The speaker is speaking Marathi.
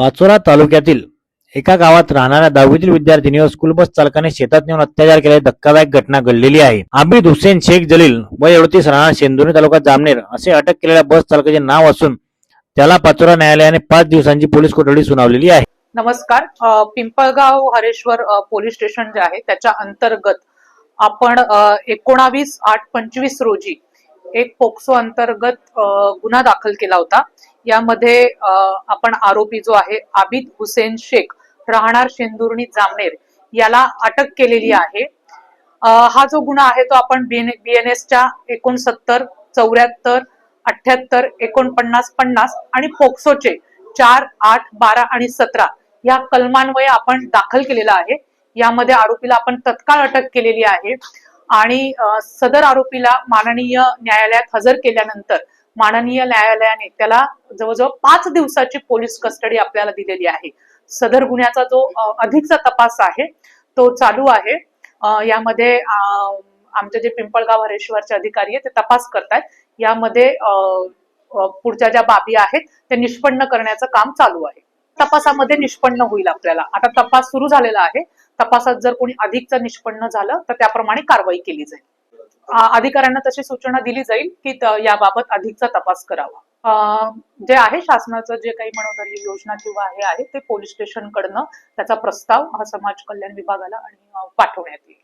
पाचोरा तालुक्यातील एका गावात राहणाऱ्या दहावीतील विद्यार्थिनीवर स्कूल बस चालकाने शेतात नेऊन अत्याचार केल्याची धक्कादायक घटना घडलेली आहे. आबिद हुसेन शेख जलील वय एडतीस राहणार शेंदुरी तालुका जामनेर असे अटक केलेल्या बस चालकाचे नाव असून त्याला पाचोरा न्यायालयाने पाच दिवसांची पोलीस कोठडी सुनावलेली आहे. नमस्कार. पिंपळगाव हरेश्वर पोलीस स्टेशन जे आहे त्याच्या अंतर्गत आपण एकोणावीस आठ पंचवीस रोजी एक पोक्सो अंतर्गत गुन्हा दाखल केला होता. यामध्ये आपण आरोपी जो आहे आबिद हुसेन शेख राहणार शेंदुर्णी जामनेर याला अटक केलेली आहे. हा जो गुन्हा आहे तो आपण बीएनएसच्या एकोणसत्तर चौऱ्याहत्तर अठ्याहत्तर एकोणपन्नास पन्नास आणि पोक्सोचे चार आठ बारा आणि सतरा या कलमान्वये आपण दाखल केलेला आहे. यामध्ये आरोपीला आपण तत्काळ अटक केलेली आहे आणि सदर आरोपीला माननीय न्यायालयात हजर केल्यानंतर माननीय न्यायालयाने त्याला जवळजवळ पाच दिवसाची पोलीस कस्टडी आपल्याला दिलेली आहे. सदर गुन्ह्याचा जो अधिकचा तपास आहे तो चालू आहे. यामध्ये आमचे जे पिंपळगाव हरेश्वरचे अधिकारी आहेत ते तपास करतायत. यामध्ये अ, पुढच्या ज्या बाबी आहेत ते निष्पन्न करण्याचं काम चालू आहे. तपासामध्ये निष्पन्न होईल आपल्याला. आता तपास सुरू झालेला आहे. तपासात जर कोणी अधिकचं निष्पन्न झालं तर त्याप्रमाणे कारवाई केली जाईल. अधिकाऱ्यांना तशी सूचना दिली जाईल की याबाबत अधिकचा तपास करावा. जे आहे शासनाचं जे काही मनोधरी योजना किंवा हे आहे ते पोलीस स्टेशन कडनं त्याचा प्रस्ताव हा समाज कल्याण विभागाला आणि पाठवण्यात येईल.